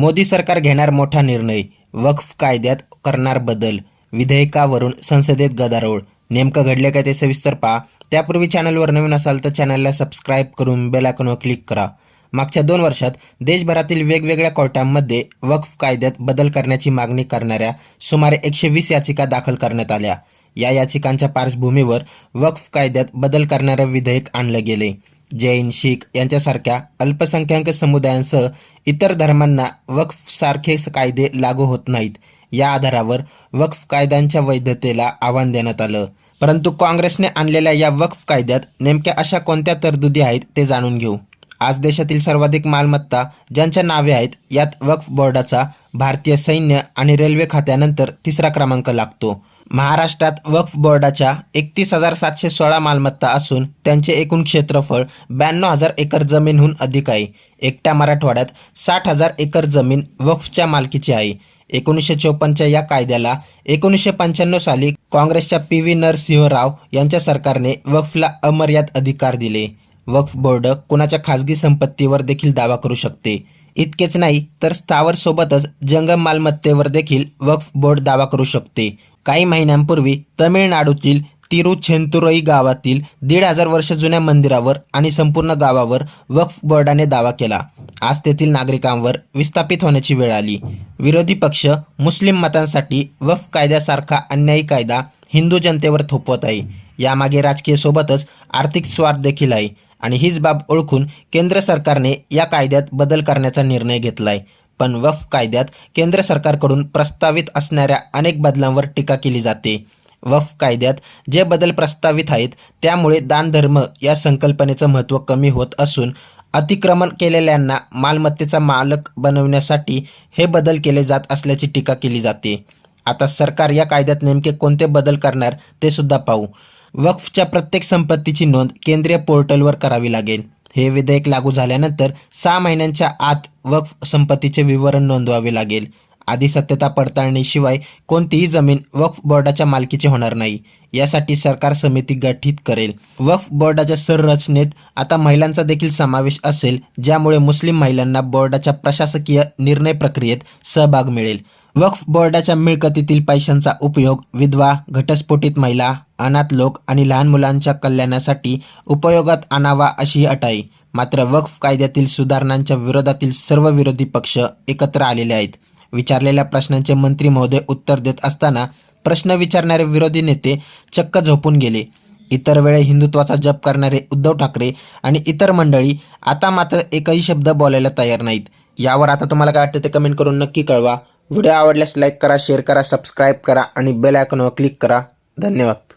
मोदी सरकार घेणार मोठा निर्णय. वक्फ कायद्यात करणार बदल. विधेयकावरून संसदेत गदारोळ. नेमकं घडले काय ते सविस्तर पहा. त्यापूर्वी चॅनलवर नवीन असाल तर चॅनलला सबस्क्राईब करून बेल आयकॉनवर क्लिक करा. मागच्या दोन वर्षात देशभरातील वेगवेगळ्या कोर्टांमध्ये वक्फ कायद्यात बदल करण्याची मागणी करणाऱ्या सुमारे एकशे वीस याचिका दाखल करण्यात आल्या. या याचिकांच्या पार्श्वभूमीवर वक्फ कायद्यात बदल करणारं विधेयक आणलं गेले जैन शीख यांच्यासारख्या अल्पसंख्याक समुदायांसह इतर धर्मांना वक्फ सारखे कायदे लागू होत नाहीत. या आधारावर वक्फ कायद्यांच्या वैधतेला आव्हान देण्यात आलं. परंतु काँग्रेसने आणलेल्या या वक्फ कायद्यात नेमक्या अशा कोणत्या तरतुदी आहेत ते जाणून घेऊ. आज देशातील सर्वाधिक मालमत्ता ज्यांच्या नावे आहेत यात वक्फ बोर्डाचा भारतीय सैन्य आणि रेल्वे खात्यानंतर तिसरा क्रमांक लागतो. महाराष्ट्रात वक्फ बोर्डाच्या एकतीस हजार सातशे सोळा मालमत्ता असून त्यांचे एकूण क्षेत्रफळ ब्याण्णव हजार एकर जमीनहून अधिक आहे. एकट्या मराठवाड्यात साठ हजार एकर जमीन वक्फच्या मालकीची आहे. एकोणीसशे चोपन्नच्या या कायद्याला एकोणीसशे पंच्याण्णव साली काँग्रेसच्या पी व्ही नरसिंह राव यांच्या सरकारने वक्फला अमर्याद अधिकार दिले. वक्फ बोर्ड कुणाच्या खाजगी संपत्तीवर देखील दावा करू शकते? इतकेच नाही तर स्थावर सोबतच जंगम मालमत्तेवर देखील वक्फ बोर्ड दावा करू शकते. काही महिन्यांपूर्वी तमिळनाडूतील तिरुछेंतुरई गावातील दीड हजार वर्ष जुन्या मंदिरावर आणि संपूर्ण गावावर वक्फ बोर्डाने दावा केला. आज तेथील नागरिकांवर विस्थापित होण्याची वेळ आली. विरोधी पक्ष मुस्लिम मतांसाठी वक्फ कायद्यासारखा अन्यायी कायदा हिंदू जनतेवर थोपवत आहे. यामागे राजकीय सोबतच आर्थिक स्वार्थ देखील आहे. आणि हीच बाब ओळखून केंद्र सरकारने या कायद्यात बदल करण्याचा निर्णय घेतलाय. पण वफ कायद्यात केंद्र सरकारकडून प्रस्तावित असणाऱ्या अनेक बदलांवर टीका केली जाते. वफ कायद्यात जे बदल प्रस्तावित आहेत त्यामुळे दानधर्म या संकल्पनेचं महत्त्व कमी होत असून अतिक्रमण केलेल्यांना मालमत्तेचा मालक बनवण्यासाठी हे बदल केले जात असल्याची टीका केली जाते. आता सरकार या कायद्यात नेमके कोणते बदल करणार ते सुद्धा पाहू. वक्फच्या प्रत्येक संपत्तीची नोंद केंद्रीय पोर्टलवर करावी लागेल. हे विधेयक लागू झाल्यानंतर सहा महिन्यांच्या आत वक्फ संपत्तीचे विवरण नोंदवावे लागेल. आधी सत्यता पडताळणीशिवाय कोणतीही जमीन वक्फ बोर्डाच्या मालकीची होणार नाही. यासाठी सरकार समिती गठीत करेल. वक्फ बोर्डाच्या संरचनेत आता महिलांचा देखील समावेश असेल ज्यामुळे मुस्लिम महिलांना बोर्डाच्या प्रशासकीय निर्णय प्रक्रियेत सहभाग मिळेल. वक्फ बोर्डाच्या मिळकतीतील पैशांचा उपयोग विधवा घटस्फोटित महिला अनाथ लोक आणि लहान मुलांच्या कल्याणासाठी उपयोगात आणावा अशी अट आहे मात्र वक्फ कायद्यातील सुधारणांच्या विरोधातील सर्व विरोधी पक्ष एकत्र आलेले आहेत. विचारलेल्या प्रश्नांचे मंत्री महोदय उत्तर देत असताना प्रश्न विचारणारे विरोधी नेते चक्क झोपून गेले. इतर वेळे हिंदुत्वाचा जप करणारे उद्धव ठाकरे आणि इतर मंडळी आता मात्र एकही शब्द बोलायला तयार नाहीत. यावर आता तुम्हाला काय वाटतं ते कमेंट करून नक्की कळवा. व्हिडिओ आवडल्यास लाईक करा शेअर करा सबस्क्राईब करा आणि बेल आयकॉनवर क्लिक करा. धन्यवाद.